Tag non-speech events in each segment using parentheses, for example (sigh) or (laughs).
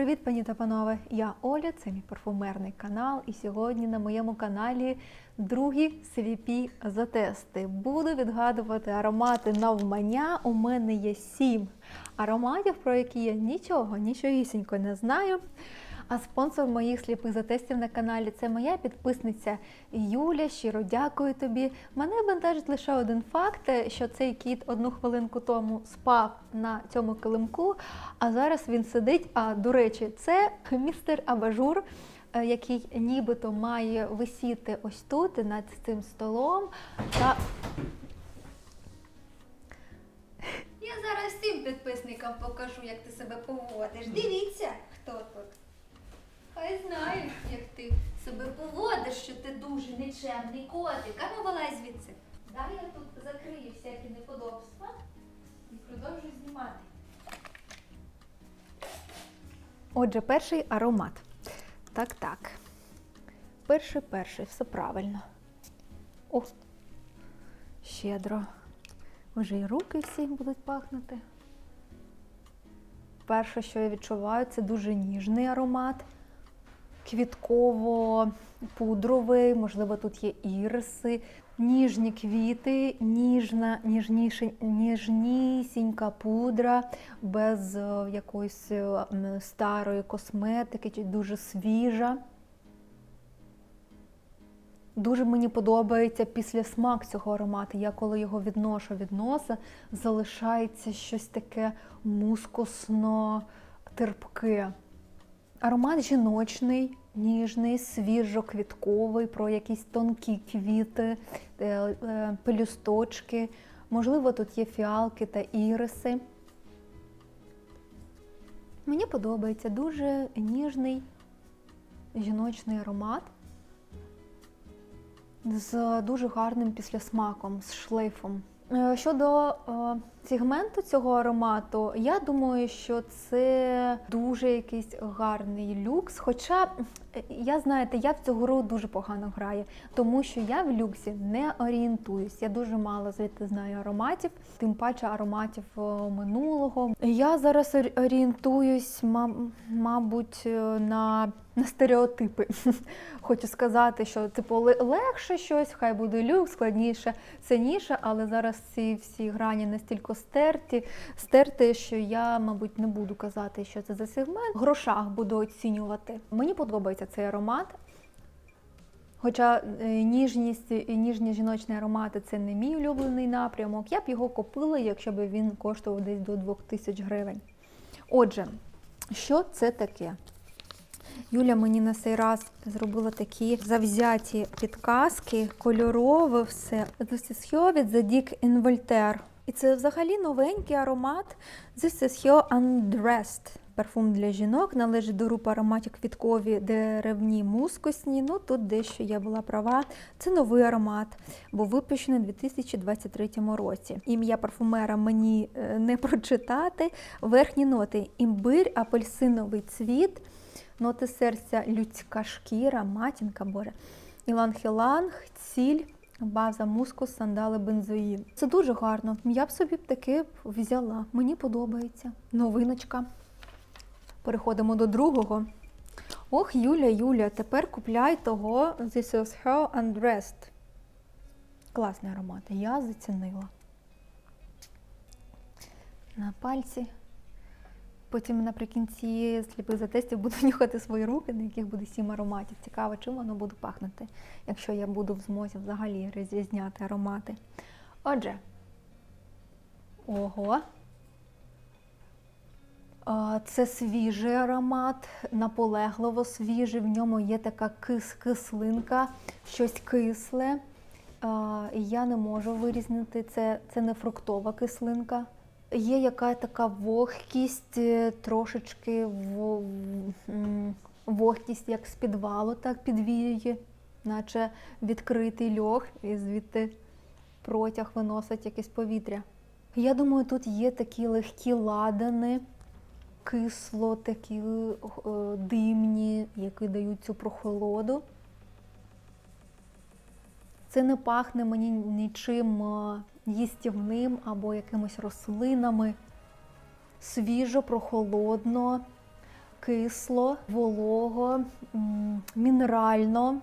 Привіт, пані та панове! Я Оля, це мій парфумерний канал. І сьогодні на моєму каналі другі свіпі затести. Буду відгадувати аромати навмання. У мене є сім ароматів, про які я нічого, нічогісінько не знаю. А спонсор моїх сліпих затестів на каналі це моя підписниця Юля. Щиро дякую тобі. Мене бентежить лише один факт, що цей кіт одну хвилинку тому спав на цьому килимку, а зараз він сидить. А до речі, це містер Абажур. е, Який нібито має висіти ось тут над цим столом. Та Я зараз всім підписникам покажу, як ти себе поводиш. Дивіться, хто тут. Хай знають, як ти себе поводиш, що ти дуже нечемний котик. А ну вилазь звідси. Дай я тут закрию всякі неподобства і продовжу знімати. Отже, перший аромат. Так, так. Перший, перший, все правильно. О, щедро. Вже і руки всі будуть пахнути. Перше, що я відчуваю, це дуже ніжний аромат. Квітково-пудровий, можливо, тут є іриси, ніжні квіти, ніжна, ніжніше, ніжнісінька пудра без е, якоїсь е, старої косметики, дуже свіжа. Дуже мені подобається після смак цього аромату. Я коли його відношу від носа, залишається щось таке мускусно терпке. Аромат жіночний, ніжний, свіжо-квітковий, про якісь тонкі квіти, е, е, пелюсточки. Можливо, тут є фіалки та іриси. Мені подобається дуже ніжний жіночний аромат з дуже гарним післясмаком, з шлейфом. Е, Щодо сегменту цього аромату, я думаю, що це дуже якийсь гарний люкс. Хоча я знаєте, я в цю гру дуже погано граю, тому що я в люксі не орієнтуюсь. Я дуже мало звідти знаю ароматів, тим паче ароматів е, минулого. Я зараз орієнтуюсь, мабуть, е, на, на стереотипи. (laughs) Хочу сказати, що типу ле- легше щось, хай буде люкс, складніше, сильніше, але зараз ці всі грані настільки стерті, стерті, що я, мабуть, не буду казати, що це за сегмент. В грошах буду оцінювати. Мені подобається цей аромат. Хоча е, ніжність і ніжні жіночні аромати це не мій улюблений напрямок, я б його купила, якщо б він коштував десь до 2000 гривень. Отже, що це таке? Юля мені на цей раз зробила такі завзяті підказки, кольорове все. This is here від The Dick in Voltaire. І це взагалі новенький аромат This is here Undressed. Парфум для жінок належить до групи ароматів квіткові, деревні, мускусні. Ну тут дещо я була права. Це новий аромат, був випущений у 2023 році. Ім'я парфумера мені е, не прочитати. Верхні ноти імбир, апельсиновий цвіт, ноти серця, людська шкіра, матінка Боже, іланг-іланг, ціль. База, мускус, сандали, бензоїн. Це дуже гарно. Я б собі б таке взяла. Мені подобається. Новиночка. Переходимо до другого. Ох, Юля, Юля, тепер купляй того This is her undressed. Класний аромат. Я зацінила. На пальці. Потім наприкінці сліпих затестів буду (laughs) нюхати свої руки, на яких буде сім ароматів. Цікаво, чим воно буде пахнути, якщо я буду в змозі взагалі розрізняти аромати. Отже, ого. Це свіжий аромат, наполегливо свіжий. В ньому є така кис кислинка, щось кисле. Я не можу вирізнити, це, це не фруктова кислинка. Є яка така вогкість, е, трошечки в- вогкість, як з підвалу, так підвіює, наче відкритий льох, і звідти протяг виносить якесь повітря. Я думаю, тут є такі легкі ладани, кисло, такі е, димні, які дають цю прохолоду. Це не пахне мені нічим е, їстівним або якимись рослинами. Свіжо, прохолодно, кисло, волого, мінерально.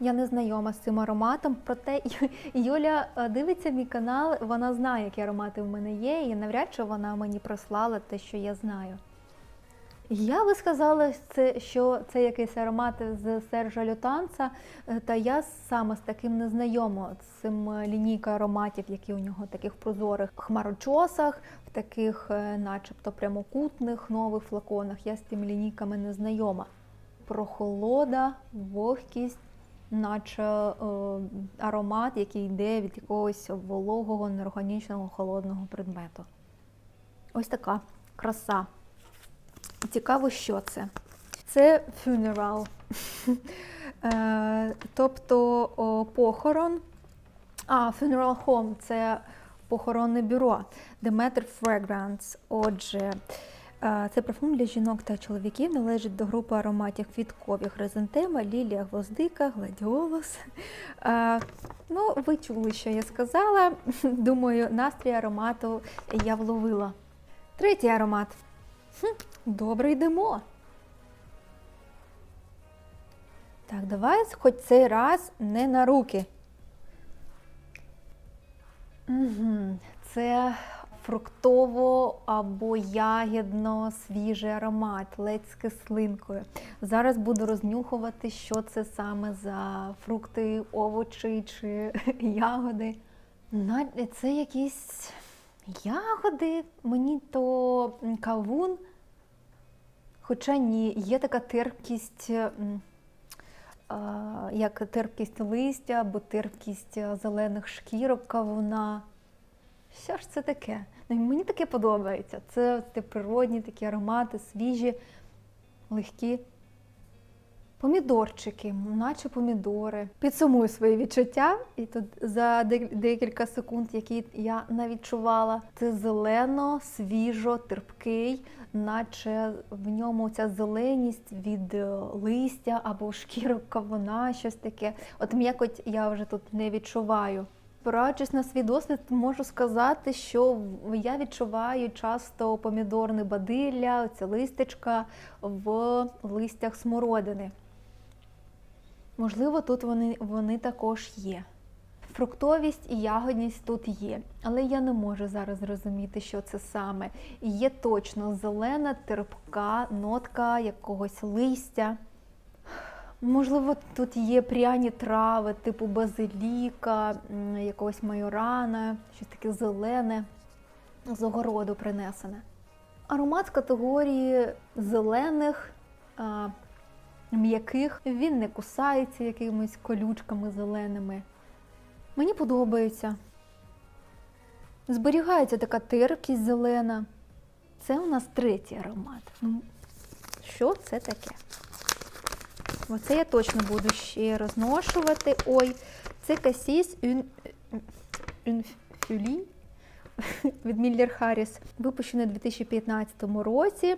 Я не знайома з цим ароматом, проте (laughs) Юля е, дивиться мій канал, вона знає, які аромати в мене є, і навряд чи вона мені прислала те, що я знаю. Я би сказала, що це якийсь аромат з Сержа Лютанца, е, та я саме з таким не знайома, цим е, лінійка ароматів, які у нього таких прозорих хмарочосах, в таких, е, начебто, прямокутних нових флаконах. Я з цими лінійками не знайома. Прохолода, вогкість, наче е, аромат, який йде від якогось вологого, неорганічного, холодного предмету. Ось така краса. Цікаво, що це. Це funeral. (laughs) Е, тобто похорон. А, funeral home це похоронне бюро. Demeter Fragrance. Отже, е, це парфум для жінок та чоловіків належить до групи ароматів квіткові хризантема, лілія, гвоздика, гладіолус. Е, Ну, ви чули, що я сказала. (laughs) Думаю, настрій аромату я вловила. Третій аромат. Добре йдемо. Так, давай хоч цей раз не на руки. Це фруктово або ягідно свіжий аромат, ледь з кислинкою. Зараз буду рознюхувати, що це саме за фрукти, овочі чи (laughs) ягоди. Це якісь ягоди, мені то кавун. Хоча ні, є така терпкість, як терпкість листя або терпкість зелених шкірок кавуна. Що ж це таке? Ну, мені таке подобається. Це, це природні такі аромати, свіжі, легкі. Помідорчики, наче помідори. Підсумую свої відчуття, і тут за декілька секунд, які я не відчувала, це зелено, свіжо, терпкий, наче в ньому ця зеленість від е, листя або шкірок кавуна, щось таке. От м'якоть я вже тут не відчуваю. Спираючись на свій досвід, можу сказати, що я відчуваю часто помідорне бадилля, оця листечка в листях смородини. Можливо, тут вони, вони також є. Фруктовість і ягодність тут є, але я не можу зараз зрозуміти, що це саме. Є точно зелена, терпка нотка якогось листя. Можливо, тут є пряні трави, типу базиліка, якогось майорана, щось таке зелене, з огороду принесене. Аромат з категорії зелених, м'яких, він не кусається якимись колючками зеленими. Мені подобається. Зберігається така терпкість зелена. Це у нас третій аромат. Ну, що це таке? Оце я точно буду ще розношувати. Ой, це касіс Фюлі (laughs) від Міллер Харріс, випущений у 2015 році.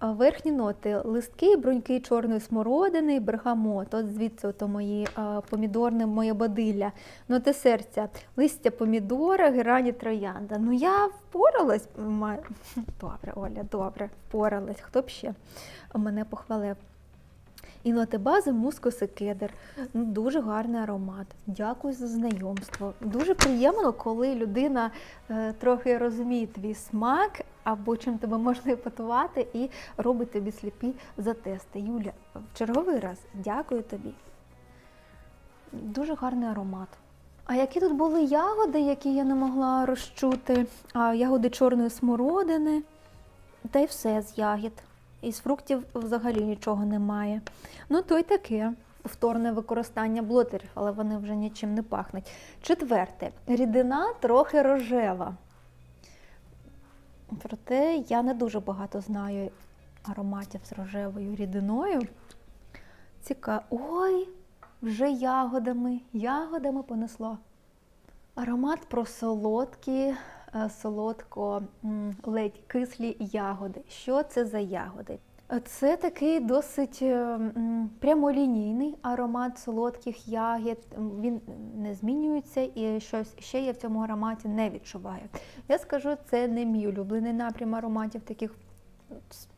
Верхні ноти листки, бруньки чорної смородини, бергамот. От звідси ото мої помідорне, моє бадилля. Ноти серця, листя помідора, герані троянда. Ну я впоралась. (laughs) Добре, Оля, добре, впоралась. Хто б ще мене похвалив? І ноти мускус і кедр. Ну, дуже гарний аромат. Дякую за знайомство. Дуже приємно, коли людина е, трохи розуміє твій смак або чим тебе можна іпатувати і робить тобі сліпі затести. Юля, в черговий раз дякую тобі. Дуже гарний аромат. А які тут були ягоди, які я не могла розчути? А, ягоди чорної смородини, та й все з ягід. Із фруктів взагалі нічого немає. Ну, то й таке. Повторне використання блотерів, але вони вже нічим не пахнуть. Четверте. Рідина трохи рожева. Проте я не дуже багато знаю ароматів з рожевою рідиною. Цікаво. Ой, вже ягодами, ягодами понесло. Аромат про солодкі, солодко м, ледь кислі ягоди. Що це за ягоди? Е, Це такий досить е, прямолінійний аромат солодких ягід. Він не змінюється і щось ще я в цьому ароматі не відчуваю. Я скажу, це не мій улюблений напрям ароматів таких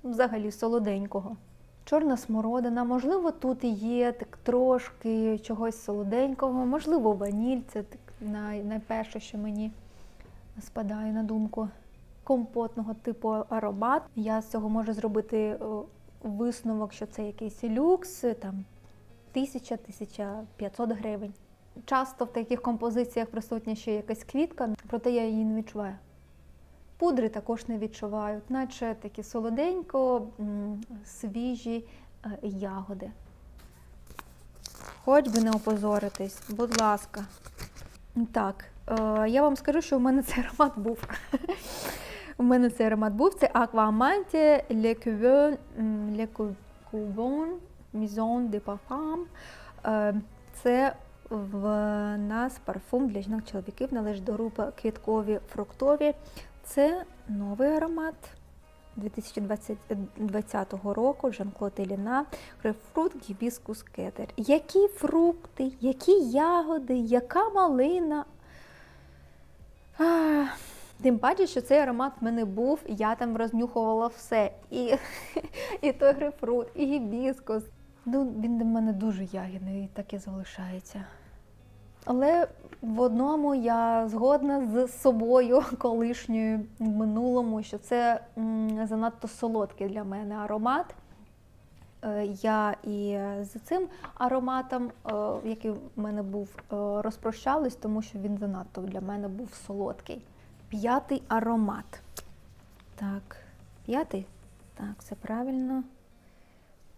взагалі солоденького. Чорна смородина, можливо, тут є так трошки чогось солоденького, можливо, ваніль, це так най, найперше, що мені спадає на думку. Компотного типу аромат. Я з цього можу зробити висновок, що це якийсь люкс, там 1000-1500 гривень. Часто в таких композиціях присутня ще якась квітка, проте я її не відчуваю. Пудри також не відчуваю, наче такі солоденько, свіжі е, ягоди. Хоч би не опозоритись, будь ласка. Так, е, я вам скажу, що в мене цей аромат був. У мене цей аромат був. Це Aqua Amante Le Couvent, м, Le Cou- Couvent Maison de Parfum. Е, Це в нас парфум для жінок-чоловіків належить до групи квіткові фруктові. Це новий аромат 2020 року Жан-Клод Еліна, грейпфрут, гібіскус, кедр. Які фрукти, які ягоди, яка малина. Тим паче, що цей аромат в мене був, я там рознюхувала все. І, (laughs) і той грейпфрут, і гібіскус. Ну, він для мене дуже ягідний, і так і залишається. Але в одному я згодна з собою (laughs) колишньою в минулому, що це м, занадто солодкий для мене аромат. Е, Я і з цим ароматом, е, який в мене був, е, розпрощалась, тому що він занадто для мене був солодкий. П'ятий аромат. Так, п'ятий? Так, все правильно.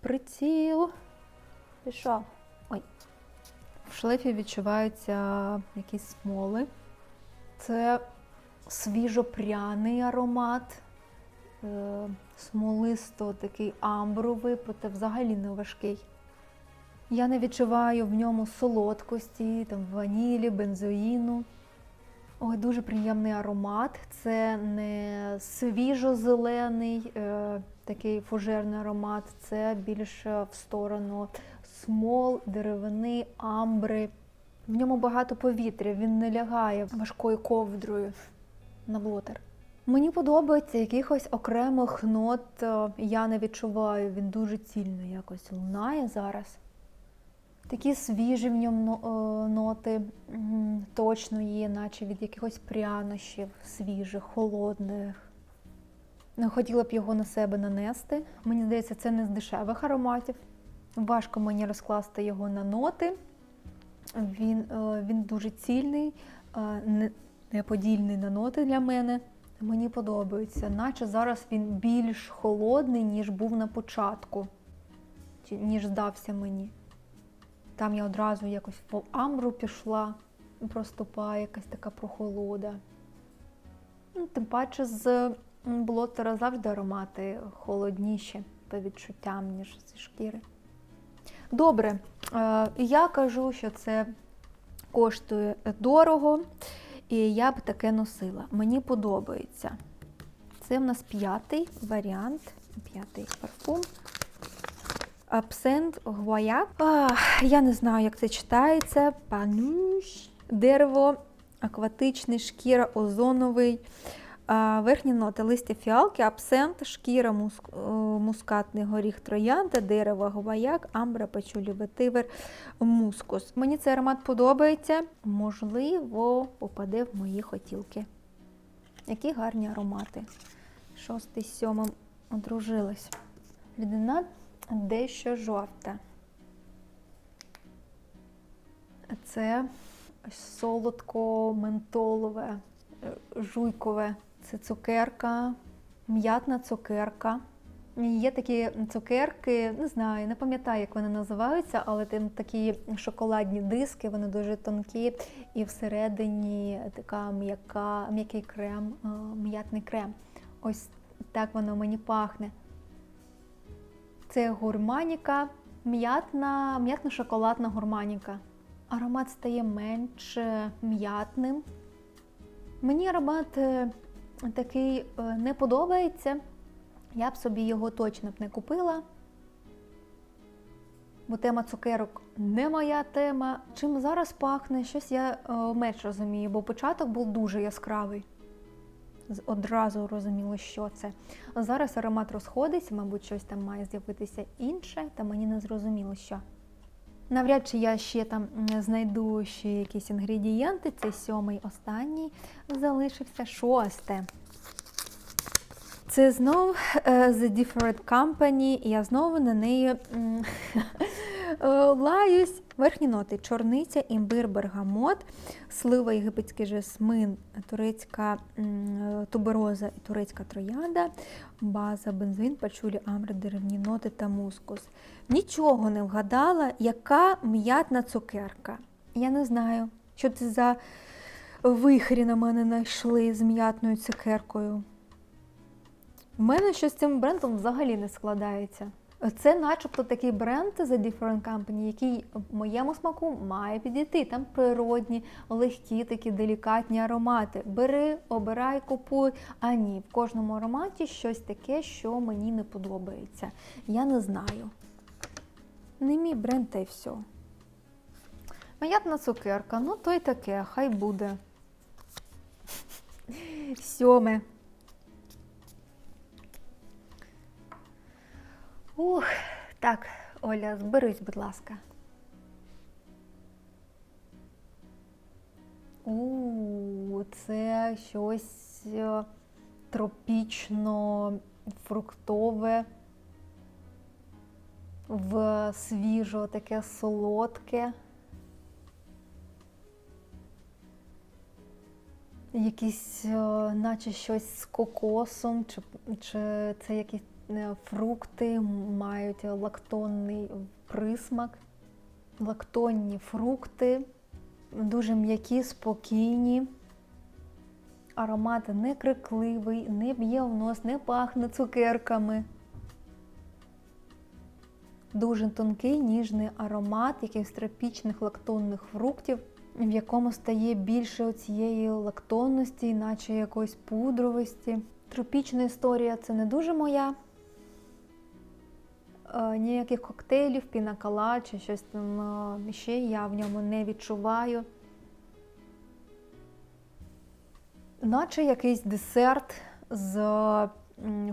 Приціл. Пішов. Ой. В шлейфі відчуваються якісь смоли. Це свіжопряний аромат, смолисто такий амбровий, проте взагалі не важкий. Я не відчуваю в ньому солодкості, там, ванілі, бензоїну. Ой, дуже приємний аромат. Це не свіжо-зелений, е, такий фужерний аромат, це більше в сторону смол, деревини, амбри. В ньому багато повітря, він не лягає важкою ковдрою на блотер. Мені подобається якихось окремих нот, е, я не відчуваю, він дуже цільно якось лунає зараз. Такі свіжі в ньому е, ноти точно є, наче від якихось прянощів, свіжих, холодних. Не хотіла б його на себе нанести. Мені здається, це не з дешевих ароматів. Важко мені розкласти його на ноти. Він, е, він дуже цільний, не- неподільний на ноти для мене. Мені подобається, наче зараз він більш холодний, ніж був на початку, ніж здався мені. Там я одразу якось в амбру пішла, проступає якась така прохолода. Ну, тим паче з блотера завжди аромати холодніші по відчуттям, ніж зі шкіри. Добре, е, я кажу, що це коштує дорого, і я б таке носила. Мені подобається. Це в нас п'ятий варіант, п'ятий парфум. Абсент гвояк. Я не знаю, як це читається. Пануш. Дерево, акватичний, шкіра, озоновий. Верхні ноти листя фіалки, абсент, шкіра, муск, е, мускатний горіх троянда, дерево гвояк, амбра, пачулі, ветивер, мускус. Мені цей аромат подобається. Можливо, попаде в мої хотілки. Які гарні аромати. Шостий, сьомим одружилась. Рідина дещо жовта. Це солодко-ментолове, е, жуйкове. Це цукерка, м'ятна цукерка. Є такі цукерки, не знаю, не пам'ятаю, як вони називаються, але там такі шоколадні диски, вони дуже тонкі, і всередині така м'яка, м'який крем, м'ятний крем. Ось так воно мені пахне. Це гурманіка, м'ятна, м'ятно-шоколадна гурманіка. Аромат стає менш м'ятним. Мені аромат е, такий е, не подобається. Я б собі його точно б не купила. Бо тема цукерок не моя тема. Чим зараз пахне, щось я е, менш розумію, бо початок був дуже яскравий. одразу розуміло, що це. Зараз аромат розходиться, мабуть, щось там має з'явитися інше, та мені не зрозуміло, що. Навряд чи я ще там знайду ще якісь інгредієнти. Це сьомий останній залишився шосте. Це знов е, The Different Company, і я знову на неї (laughs) лаюсь. Верхні ноти: чорниця, імбир, бергамот, слива, єгипетський жасмин, турецька м, тубероза і турецька троянда, база, бензин, пачулі, амбра, деревні ноти та мускус. Нічого не вгадала, яка м'ятна цукерка. Я не знаю, що це за вихрі на мене знайшли з м'ятною цукеркою. У мене щось з цим брендом взагалі не складається. Це начебто такий бренд The Different Company, який моєму смаку має підійти. Там природні, легкі, такі делікатні аромати. Бери, обирай, купуй. А ні, в кожному ароматі щось таке, що мені не подобається. Я не знаю. Не мій бренд та й все. М'ятна цукерка, ну то й таке, хай буде. Сьоме. Ух, так, Оля, зберись, будь ласка. У, це щось е, тропічно фруктове, в свіжо таке солодке. Якісь, е, наче щось з кокосом, чи, чи це якісь фрукти мають лактонний присмак, лактонні фрукти, дуже м'які, спокійні. Аромат не крикливий, не б'є в нос, не пахне цукерками. Дуже тонкий, ніжний аромат якихось тропічних лактонних фруктів, в якому стає більше цієї лактонності, наче якоїсь пудровості. Тропічна історія це не дуже моя. Е, Ніяких коктейлів, пінакала чи щось там е, ще я в ньому не відчуваю. Наче якийсь десерт з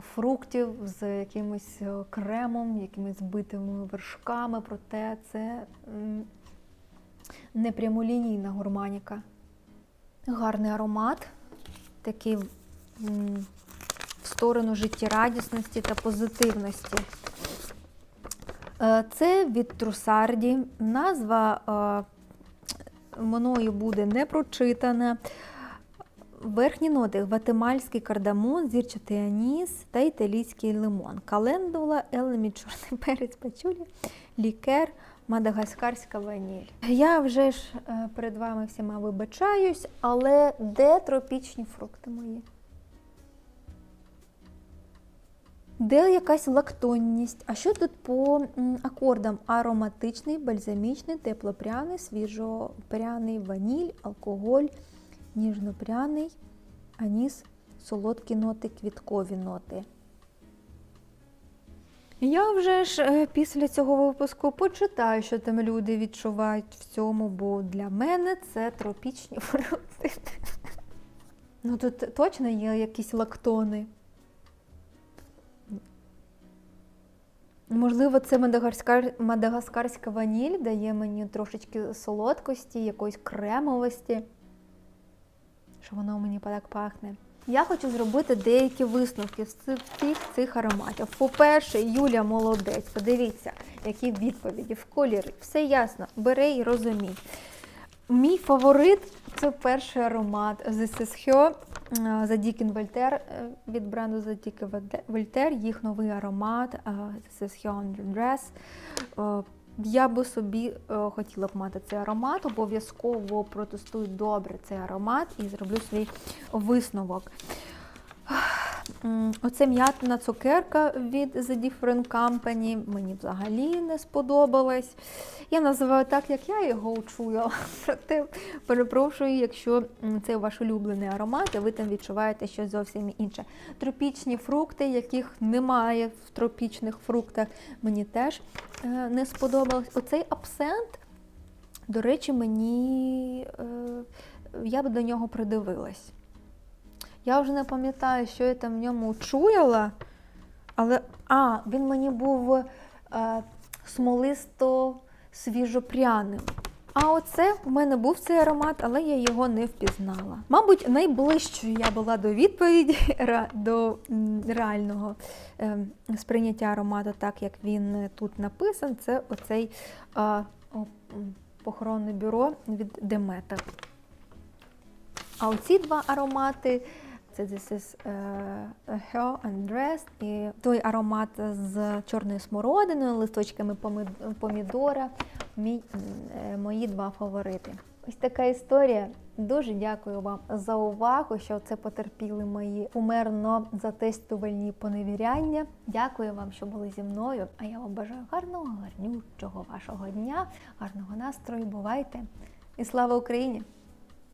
фруктів, з якимось е, кремом, якимись збитими вершками, проте це не прямолінійна гурманіка. Гарний аромат, такий в сторону життєрадісності та позитивності. Е, Це від Трусарді. Назва е, мною буде не прочитана. Верхні ноти гватемальський кардамон, зірчатий аніс та італійський лимон. Календула, елемі, чорний (laughs) перець, пачулі, лікер, мадагаскарська ваніль. Я вже ж е, перед вами всіма вибачаюсь, але де тропічні фрукти мої? Де якась лактонність? А що тут по акордам? Ароматичний, бальзамічний, теплопряний, свіжопряний, ваніль, алкоголь, ніжнопряний, аніс, солодкі ноти, квіткові ноти. Я вже ж е, після цього випуску почитаю, що там люди відчувають в цьому, бо для мене це тропічні (laughs) фрукти. Ну тут точно є якісь лактони. Можливо, це мадагаскар... мадагаскарська ваніль дає мені трошечки солодкості, якоїсь кремовості, що воно мені так пахне. Я хочу зробити деякі висновки з цих, цих, ароматів. По-перше, Юля молодець. Подивіться, які відповіді в кольорі. Все ясно, бери і розумій. Мій фаворит це перший аромат The Sesio Задікін Вольтер від бренду Задіки Вольтер, їх новий аромат це The Dress. Е, Я би собі е, хотіла б мати цей аромат, обов'язково протестую добре цей аромат і зроблю свій висновок. Оце м'ятна цукерка від The Different Company мені взагалі не сподобалась. Я називаю так, як я його чую, (laughs) проте перепрошую, якщо це ваш улюблений аромат, а ви там відчуваєте щось зовсім інше. Тропічні фрукти, яких немає в тропічних фруктах, мені теж е, не сподобалось. Оцей абсент, до речі, мені е, я б до нього придивилась. Я вже не пам'ятаю, що я там в ньому чуяла, але а, він мені був е, смолисто свіжопряним. А оце в мене був цей аромат, але я його не впізнала. Мабуть, найближчою я була до відповіді (laughs) до реального ем, сприйняття аромату, так як він тут написан. Це оцей а, о, похоронне бюро від Demeter. А оці два аромати це This is е, Her Undressed і той аромат з чорною смородиною, листочками помідора. Мій, е, мої два фаворити. Ось така історія. Дуже дякую вам за увагу, що це потерпіли мої умерно затестувальні поневіряння. Дякую вам, що були зі мною. А я вам бажаю гарного, гарнючого вашого дня, гарного настрою. Бувайте! І слава Україні!